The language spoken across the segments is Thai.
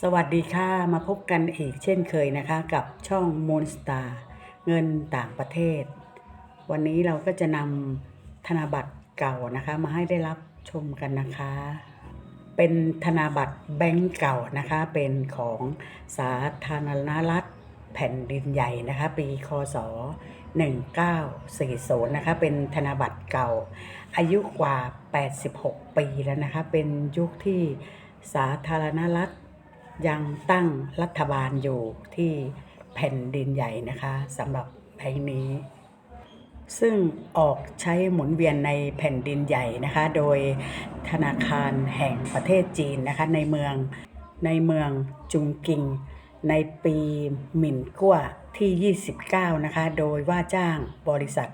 สวัสดีค่ะ มาพบกันอีกเช่นเคยนะคะ กับช่อง Moonstar เงินต่างประเทศ วันนี้เราก็จะนำธนบัตรเก่านะคะ มาให้ได้รับชมกันนะคะ เป็นธนบัตรแบงก์เก่านะคะ เป็นของสาธารณรัฐแผ่นดินใหญ่นะคะ ปีคศ 1940 นะคะ เป็นธนบัตรเก่า อายุกว่า 86 ปีแล้วนะคะ เป็นยุคที่สาธารณรัฐ ยังตั้งรัฐบาลอยู่ที่แผ่นดินใหญ่นะคะสำหรับแบงค์นี้ ซึ่งออกใช้หมุนเวียนในแผ่นดินใหญ่นะคะ โดยธนาคารแห่งประเทศจีนนะคะในเมืองในเมืองจุงกิง ในปีหมิ่นกั้วที่ 29 นะคะ โดยว่าจ้างบริษัท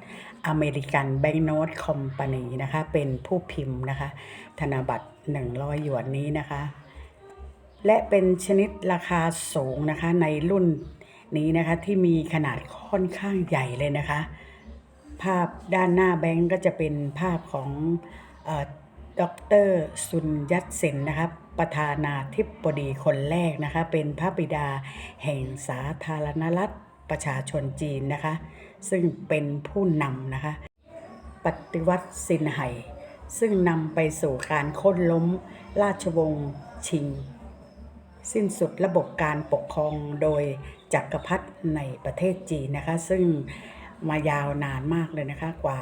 อเมริกันแบงก์โนตคอมพานีนะคะ เป็นผู้พิมพ์นะคะ ธนบัตร 100 หยวนนี้นะคะ และเป็นชนิดราคาสูงนะคะในรุ่นนี้นะคะที่มีขนาดค่อนข้างใหญ่เลยนะคะ ภาพด้านหน้าแบงก์ก็จะเป็นภาพของด็อกเตอร์ซุนยัตเซนนะคะประธานาธิบดีคนแรกนะคะเป็นพระบิดาแห่งสาธารณรัฐประชาชนจีนนะคะ ซึ่งเป็นผู้นำนะคะ ปฏิวัติซินไห่ซึ่งนำไปสู่การโค่นล้มราชวงศ์ชิง สิ้นสุดระบบการปกครองโดยจักรพรรดิในประเทศจีนนะคะ ซึ่งมายาวนานมากเลยนะคะกว่า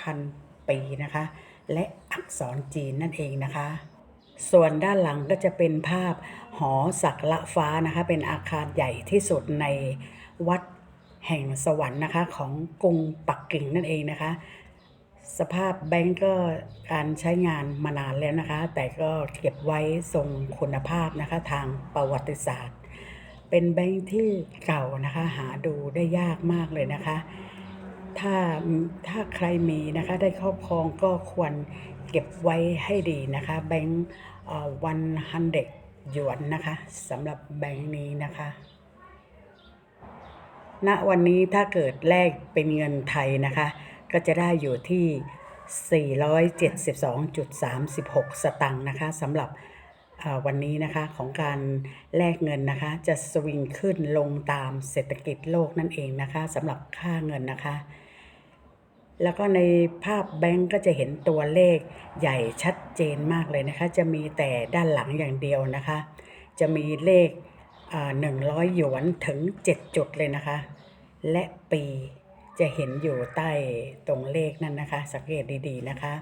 5,000 ปีนะคะ และอักษรจีนนั่นเองนะคะ ส่วนด้านหลังก็จะเป็นภาพหอศักละฟ้านะคะ เป็นอาคารใหญ่ที่สุดในวัดแห่งสวรรค์นะคะของกรุงปักกิ่งนั่นเองนะคะ สภาพแบงก์ก็การใช้งานมานานแล้วนะคะ แต่ก็เก็บไว้ทรงคุณภาพนะคะทางประวัติศาสตร์ เป็นแบงก์ที่เก่านะคะหาดูได้ยากมากเลยนะคะ ถ้าถ้าใครมีนะคะได้ครอบครองก็ควรเก็บไว้ให้ดีนะคะแบงก์วันฮันเด็กหยวนนะคะสำหรับแบงก์นี้นะคะณวันนี้ถ้าเกิดแลกเป็นเงินไทยนะคะ ก็จะได้อยู่ที่ 472.36 สตังค์นะคะสำหรับวันนี้นะคะของการแลกเงินนะคะจะสวิงขึ้นลงตามเศรษฐกิจโลกนั่นเองนะคะสำหรับค่าเงินนะคะ แล้วก็ในภาพแบงก์ก็จะเห็นตัวเลขใหญ่ชัดเจนมากเลยนะคะ จะมีแต่ด้านหลังอย่างเดียวนะคะ จะมีเลขหนึ่งร้อยหยวนถึง 7 จุดเลยนะคะ และปี จะเห็นอยู่ใต้ตรงเลขนั่นนะคะ สังเกตดีๆนะคะ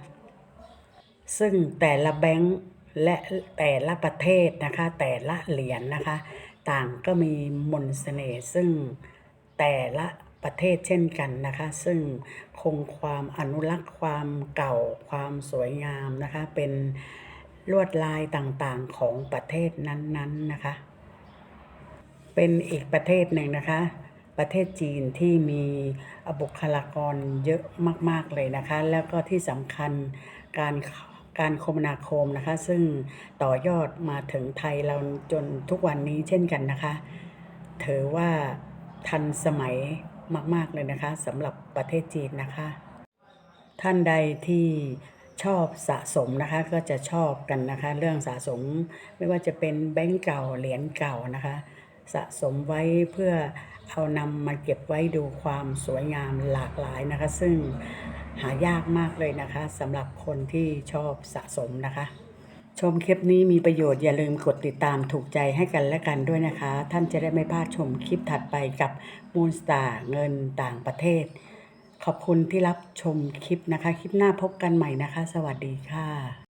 ซึ่งแต่ละแบงก์และแต่ละประเทศนะคะ แต่ละเหรียญนะคะ ต่างก็มีมนต์เสน่ห์ซึ่งแต่ละประเทศเช่นกันนะคะ ซึ่งคงความอนุรักษ์ความเก่าความสวยงามนะคะ เป็นลวดลายต่างๆของประเทศนั้นๆนะคะ เป็นอีกประเทศหนึ่งนะคะ ประเทศจีนที่มีบุคลากรเยอะมาก ๆ เลยนะคะ แล้วก็ที่สำคัญการการคมนาคมนะคะ ซึ่งต่อยอดมาถึงไทยเราจนทุกวันนี้เช่นกันนะคะ ถือว่าทันสมัยมาก ๆ เลยนะคะสำหรับประเทศจีนนะคะ ท่านใดที่ชอบสะสมนะคะก็จะชอบกันนะคะ เรื่องสะสมไม่ว่าจะเป็นแบงก์เก่าเหรียญเก่านะคะ สะสมไว้เพื่อ เอานำมาเก็บไว้ดูความสวยงามหลากหลายนะคะ ซึ่งหายากมากเลยนะคะสำหรับคนที่ชอบสะสมนะคะ ชมคลิปนี้มีประโยชน์อย่าลืมกดติดตามถูกใจให้กันและกันด้วยนะคะ ท่านจะได้ไม่พลาดชมคลิปถัดไปกับ Moonstar เงินต่างประเทศ ขอบคุณที่รับชมคลิปนะคะ คลิปหน้าพบกันใหม่นะคะ สวัสดีค่ะ